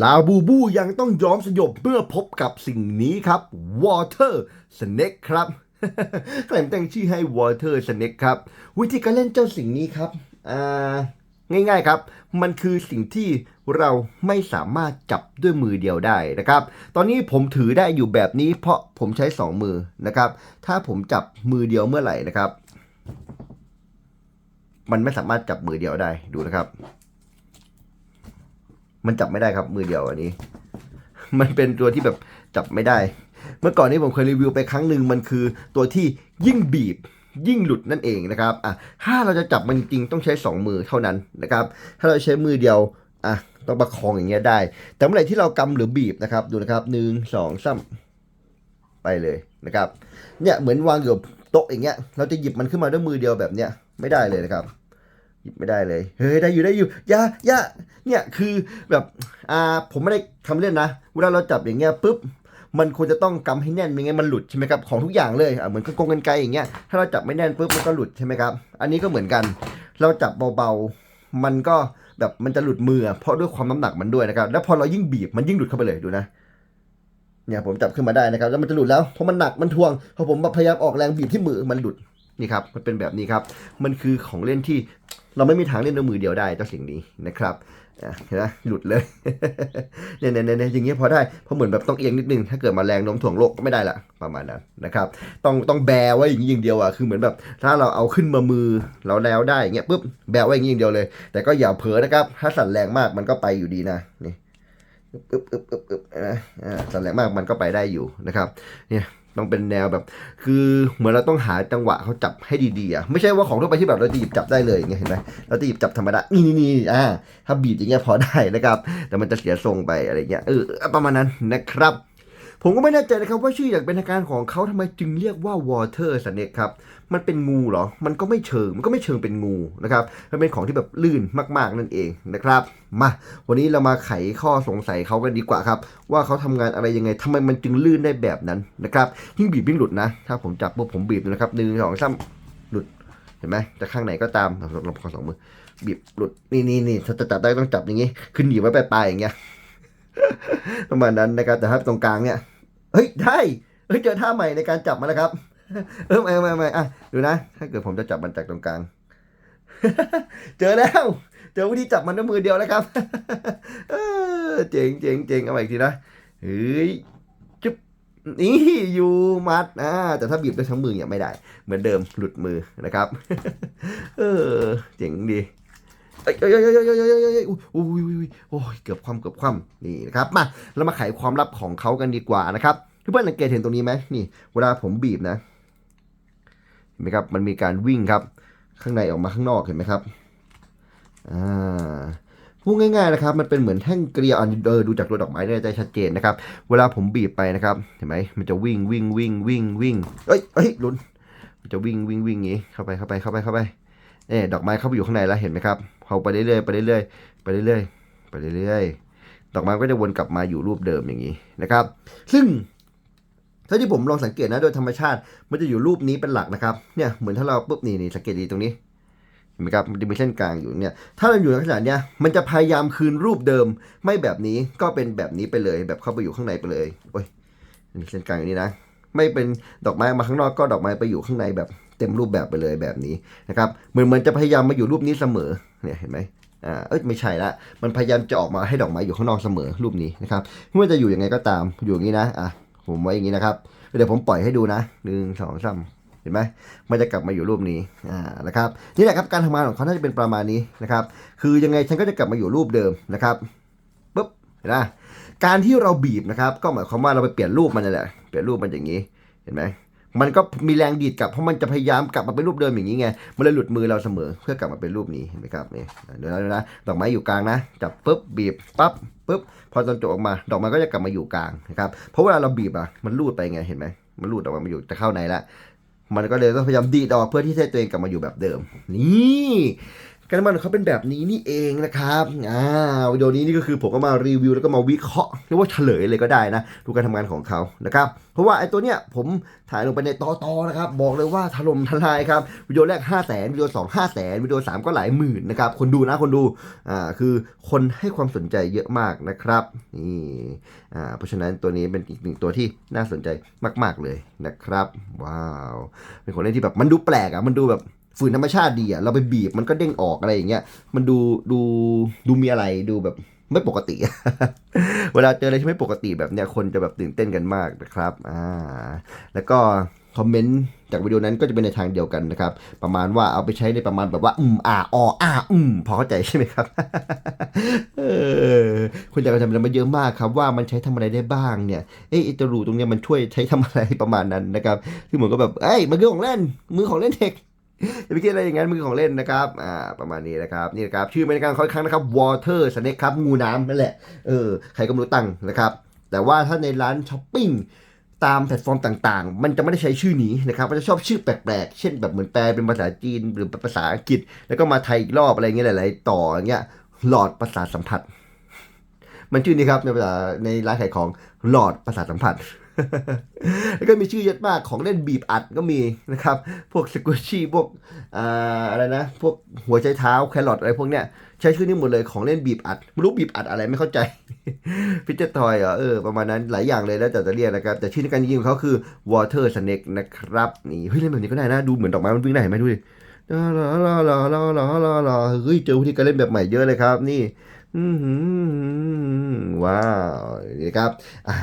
ลาบูบูยังต้องยอมสยบเมื่อพบกับสิ่งนี้ครับ Water Snake ครับใครแต่งชื่อให้ Water Snake ครับ วิธีการเล่นเจ้าสิ่งนี้ครับอ่าง่ายๆครับ มันคือสิ่งที่เราไม่สามารถจับด้วยมือเดียวได้นะครับ ตอนนี้ผมถือได้อยู่แบบนี้เพราะผมใช้สองมือนะครับ ถ้าผมจับมือเดียวเมื่อไหร่นะครับ มันไม่สามารถจับมือเดียวได้ดูนะครับ มันจับไม่ได้ครับมือเดียวอันนี้ มันเป็นตัวที่แบบจับไม่ได้ เมื่อก่อนนี้ผมเคยรีวิวไปครั้งหนึ่งมันคือตัวที่ยิ่งบีบยิ่งหลุดนั่นเองนะครับอะถ้าเราจะจับมันจริงต้องใช้สองมือเท่านั้นนะครับ ถ้าเราใช้มือเดียวอะต้องประคองอย่างเงี้ยได้ แต่เมื่อไหร่ที่เรากำหรือบีบนะครับ ดูนะครับหนึ่งสองสามไปเลยนะครับ เนี่ยเหมือนวางอยู่บนโต๊ะอย่างเงี้ย เราจะหยิบมันขึ้นมาด้วยมือเดียวแบบเนี้ยไม่ได้เลยนะครับ หยิบไม่ได้เลย เฮ้ย ได้อยู่ได้อยู่ยายาเนี่ยคือแบบอ่าผมไม่ได้ทำเล่นนะ เวลาเราจับอย่างเงี้ยปุ๊บ มันควรจะต้องกำให้แน่นไม่งั้นมันหลุดใช่ไหมครับ ของทุกอย่างเลยอะเหมือนกระกงกันไกลอย่างเงี้ย ถ้าเราจับไม่แน่นปุ๊บมันก็หลุดใช่ไหมครับ อันนี้ก็เหมือนกัน เราจับเบาๆ มันก็แบบมันจะหลุดมือ เพราะด้วยความน้ำหนักมันด้วยนะครับ แล้วพอเรายิ่งบีบมันยิ่งหลุดเข้าไปเลยดูนะเนี่ยผมจับขึ้นมาได้นะครับ แล้วมันจะหลุดแล้วเพราะมันหนักมันทวงพอผมพยายามออกแรงบีบที่มือมันหลุด นี่ครับมันเป็นแบบนี้ครับ มันคือของเล่นที่เราไม่มีทางเล่นด้วยมือเดียวได้เจ้าสิ่งนี้นะครับอะเห็นไหมหลุดเลยเนี่ยเนี่ยเนี่ยอย่างเงี้ยพอได้เพราะเหมือนแบบต้องเอียงนิดนึง ถ้าเกิดมาแรงโน้มถ่วงโลกก็ไม่ได้ละประมาณนั้นนะครับ ต้องต้องแบไว้อย่างนี้อย่างเดียวอะคือเหมือนแบบ ถ้าเราเอาขึ้นมามือเราแล้วได้อย่างเงี้ยปุ๊บแบไว้อย่างนี้อย่างเดียวเลย แต่ก็อย่าเผลอนะครับ ถ้าสั่นแรงมากมันก็ไปอยู่ดีนะนี่อึ๊บอึ๊บอึ๊บอึ๊บอึ๊บนะอ่าสั่นแรงมากมันก็ไปได้อยู่นะครับ เนี่ย ต้องเป็นแนวแบบ คือเหมือนเราต้องหาจังหวะเขาจับให้ดีๆอะไม่ใช่ว่าของทั่วไปที่แบบเราจะหยิบจับได้เลยอย่างเงี้ยเห็นไหมเราจะหยิบจับธรรมดานี่นี่นี่อ่าถ้าบีบอย่างเงี้ยพอได้นะครับ แต่มันจะเสียทรงไปอะไรเงี้ยเออประมาณนั้นนะครับ ผมก็ไม่แน่ใจนะครับว่าชื่ออย่างเป็นทางการของเขาทำไมจึงเรียกว่า water snake ครับ มันเป็นงูเหรอ มันก็ไม่เชิง มันก็ไม่เชิงเป็นงูนะครับ มันเป็นของที่แบบลื่นมาก ๆ นั่นเองนะครับ มา วันนี้เรามาไขข้อสงสัยเขากันดีกว่าครับ ว่าเขาทำงานอะไรยังไงทำไมมันจึงลื่นได้แบบนั้นนะครับยิ่งบีบยิ่งหลุดนะ ถ้าผมจับปุ๊บผมบีบนะครับหนึ่งสองสามหลุด เห็นไหมจะข้างไหนก็ตามเราลองขอสองมือ บีบหลุด นี่นี่นี่ถ้าจะจับได้ต้องจับอย่างงี้ ขึ้นหนีบไว้ปลายๆอย่างเงี้ยประมาณนั้นนะครับ แต่ถ้าตรงกลางเนี่ย เฮ้ยได้เฮ้ยเจอท่าใหม่ในการจับมันแล้วครับ เออไม่ไม่ไม่อะดูนะ ถ้าเกิดผมจะจับมันจากตรงกลาง เจอแล้ว เจอวิธีจับมันด้วยมือเดียวแล้วครับเจ๋งเจ๋งเจ๋งเอาใหม่อีกทีนะเฮ้ยจุ๊บนี่อยู่มัดอ่าแต่ถ้าบีบด้วยทั้งมือเนี่ยไม่ได้ เหมือนเดิมหลุดมือนะครับ เออเจ๋งดี เอ้ยเอ้ยเอ้ยเอ้ยเอ้ยเอ้ยเอ้ยเอ้ยอุ้ยอุ้ยโอ้ยเกือบคว่ำเกือบคว่ำนี่นะครับมาเรามาไขความลับของเขากันดีกว่านะครับเพื่อนสังเกตเห็นตรงนี้ไหมนี่ เวลาผมบีบนะเห็นไหมครับมันมีการวิ่งครับ ข้างในออกมาข้างนอกเห็นไหมครับอ่าพูดง่ายๆนะครับมันเป็นเหมือนแท่งเกลียวอันเออดูจากตัวดอกไม้ได้ได้ชัดเจนนะครับ เวลาผมบีบไปนะครับ เห็นไหมมันจะวิ่งวิ่งวิ่งวิ่งวิ่งเอ้ยเอ้ยลุ้นมันจะวิ่งวิ่งวิ่งอย่างนี้เข้าไปเข้าไปเข้าไปเข้าไปเอ๊ดอกไม้เข้าไปอยู่ข้างในแล้วเห็นไหมครับ เขาไปเรื่อยๆไปเรื่อยๆไปเรื่อยๆไปเรื่อยๆดอกไม้ก็จะวนกลับมาอยู่รูปเดิมอย่างนี้นะครับ ซึ่งถ้าที่ผมลองสังเกตนะโดยธรรมชาติ มันจะอยู่รูปนี้เป็นหลักนะครับเนี่ยเหมือนถ้าเราปุ๊บนี่นี่สังเกตดีตรงนี้เห็นไหมครับมันจะมีเส้นกลางอยู่เนี่ยถ้าเราอยู่ในขนาดเนี้ยมันจะพยายามคืนรูปเดิม ไม่แบบนี้ก็เป็นแบบนี้ไปเลย แบบเข้าไปอยู่ข้างในไปเลยโอ้ยนี่เส้นกลางอย่างนี้นะ ไม่เป็นดอกไม้มาข้างนอกก็ดอกไม้ไปอยู่ข้างในแบบ เต็มรูปแบบไปเลยแบบนี้นะครับเหมือนมันจะพยายามมาอยู่รูปนี้เสมอเนี่ยเห็นไหมอ่าเอ้ยไม่ใช่ละมันพยายามจะออกมาให้ดอกไม้อยู่ข้างนอกเสมอรูปนี้นะครับไม่ว่าจะอยู่ยังไงก็ตามอยู่อย่างนี้นะอะผมไว้อย่างนี้นะครับเดี๋ยวผมปล่อยให้ดูนะหนึ่งสองสามเห็นไหมมันจะกลับมาอยู่รูปนี้อ่านะครับนี่แหละครับการทำงานของเขาน่าจะเป็นประมาณนี้นะครับคือยังไงฉันก็จะกลับมาอยู่รูปเดิมนะครับปุ๊บเห็นไหมการที่เราบีบนะครับ ก็หมายความว่าเราไปเปลี่ยนรูปมันนั่นแหละเปลี่ยนรูปมันอย่างนี้เห็นไหม มันก็มีแรงดีดกลับเพราะมันจะพยายามกลับมาเป็นรูปเดิมอย่างนี้ไง มันเลยหลุดมือเราเสมอเพื่อกลับมาเป็นรูปนี้เห็นไหมครับนี่เดี๋ยวนะเดี๋ยวนะ ดอกไม้อยู่กลางนะ จับปุ๊บบีบปั๊บปุ๊บ พอตอนจบออกมา ดอกไม้ก็จะกลับมาอยู่กลางนะครับ เพราะเวลาเราบีบอะ มันรูดไปไงเห็นไหมมันรูดออกมามันอยู่จะเข้าในละ มันก็เลยต้องพยายามดีดออกเพื่อที่ให้ตัวเองกลับมาอยู่แบบเดิม นี่ การทำงานของเขาเป็นแบบนี้นี่เองนะครับอ่าวิดีโอนี้นี่ก็คือผมก็มารีวิวแล้วก็มาวิเคราะห์เรียกว่าเฉลยเลยก็ได้นะดูการทำงานของเขานะครับเพราะว่าไอ้ตัวเนี้ยผมถ่ายลงไปในตอตอนะครับบอกเลยว่าถล่มทลายครับวิดีโอแรก 5 0 0แสนวิดีโอ2 5 0 0แสนวิดีโอ3ก็หลายหมื่นนะครับคนดูนะคนดูอ่าคือคนให้ความสนใจเยอะมากนะครับนี่อ่าเพราะฉะนั้นตัวนี้เป็นอีกหนึ่งตัวที่น่าสนใจมาก ๆเลยนะครับ ว้าว เป็นของเล่นที่แบบมันดูแปลกอะมันดูแบบ ฝืนธรรมชาติดีอะเราไปบีบมันก็เด้งออกอะไรอย่างเงี้ยมันดูดูดูมีอะไรดูแบบไม่ปกติ เวลาเจออะไรที่ไม่ปกติแบบเนี้ยคนจะแบบตื่นเต้นกันมากนะครับอ่าแล้วก็คอมเมนต์จากวิดีโอนั้นก็จะเป็นในทางเดียวกันนะครับ ประมาณว่าเอาไปใช้ในประมาณแบบว่า อืมอ่าอออ่าอืมพอเข้าใจใช่ไหมครับเออคุณอยากจะทำอะไรมาเยอะมากครับ ว่ามันใช้ทำอะไรได้บ้างเนี่ยเอ๊ะไอ้ตรูตรงเนี้ยมันช่วยใช้ทำอะไรประมาณนั้นนะครับซึ่งผมก็แบบเอ้ยมันคือของเล่นมือของเล่นเด็ก อย่าไปคิดอะไรอย่างนั้นมือของเล่นนะครับ อ่า ประมาณนี้นะครับ นี่นะครับ ชื่อเป็นการค่อนข้างนะครับ water snake ครับ งูน้ำนั่นแหละ เออ ใครก็ไม่รู้ตั้งนะครับ แต่ว่าถ้าในร้านช้อปปิ้งตามแพลตฟอร์มต่างๆ มันจะไม่ได้ใช้ชื่อนี้นะครับ มันจะชอบชื่อแปลกๆ เช่นแบบเหมือนแปลเป็นภาษาจีนหรือภาษาอังกฤษ แล้วก็มาไทยอีกรอบอะไรเงี้ยหลายๆ ต่ออย่างเงี้ย หลอดประสาทสัมผัส มันชื่อนี้ครับในภาษาในร้านขายของหลอดประสาทสัมผัส แล้วก็มีชื่อเยอะมากของเล่นบีบอัดก็มีนะครับ พวกสกุชี่พวกอะไรนะ พวกหัวใจเท้าแครอทอะไรพวกเนี้ยใช้ชื่อนี้หมดเลยของเล่นบีบอัดไม่รู้บีบอัดอะไรไม่เข้าใจฟิชเจอร์ทอยเหรอเออประมาณนั้นหลายอย่างเลยแล้วแต่จะเรียกนะครับ แต่ชื่อในการยิงของเขาคือ water snake นะครับนี่เฮ้ยเล่นแบบนี้ก็ได้นะดูเหมือนดอกไม้มันวิ่งได้ไหมดูดิรอรอรอรอรอรอเฮ้ยเจอวิธีการเล่นแบบใหม่เยอะเลยครับ นี่ ว้าวนี่ครับวอ่า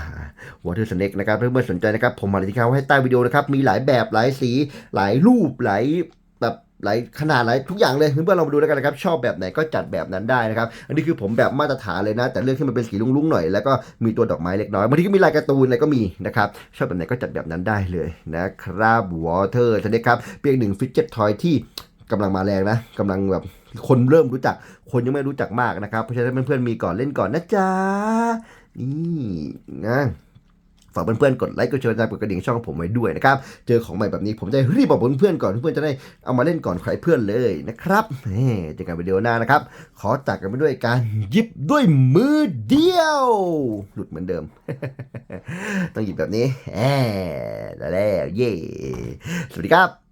Water Snake นะครับเพื่อนๆสนใจนะครับ ผมมาที่เขาให้ใต้วิดีโอนะครับ มีหลายแบบหลายสีหลายรูปหลายแบบหลายขนาดหลายทุกอย่างเลยเพื่อนๆลองมาดูแล้วกันนะครับ ชอบแบบไหนก็จัดแบบนั้นได้นะครับ อันนี้คือผมแบบมาตรฐานเลยนะ แต่เลือกที่มันเป็นสีลุ้งๆหน่อยแล้วก็มีตัวดอกไม้เล็กน้อยบางทีก็มีลายการ์ตูนอะไรก็มีนะครับ ชอบแบบไหนก็จัดแบบนั้นได้เลยนะครับ Water Snake ครับเพียงหนึ่งฟิตเจ็ตทอยที่ กำลังมาแรงนะกำลังแบบคนเริ่มรู้จัก คนยังไม่รู้จักมากนะครับ เพราะฉะนั้นเพื่อนๆมีก่อนเล่นก่อนนะจ๊ะนี่นะฝากเพื่อนๆกดไลค์กดแชร์กดกระดิ่งช่องของผมไว้ด้วยนะครับ เจอของใหม่แบบนี้ผมจะรีบบอกเพื่อนๆก่อนเพื่อนๆจะได้เอามาเล่นก่อนใครเพื่อนเลยนะครับเจอกันวิดีโอหน้านะครับ ขอจากกันไปด้วยการหยิบด้วยมือเดียว หลุดเหมือนเดิม ต้องหยิบแบบนี้แหมแล้วเย่สวัสดีครับ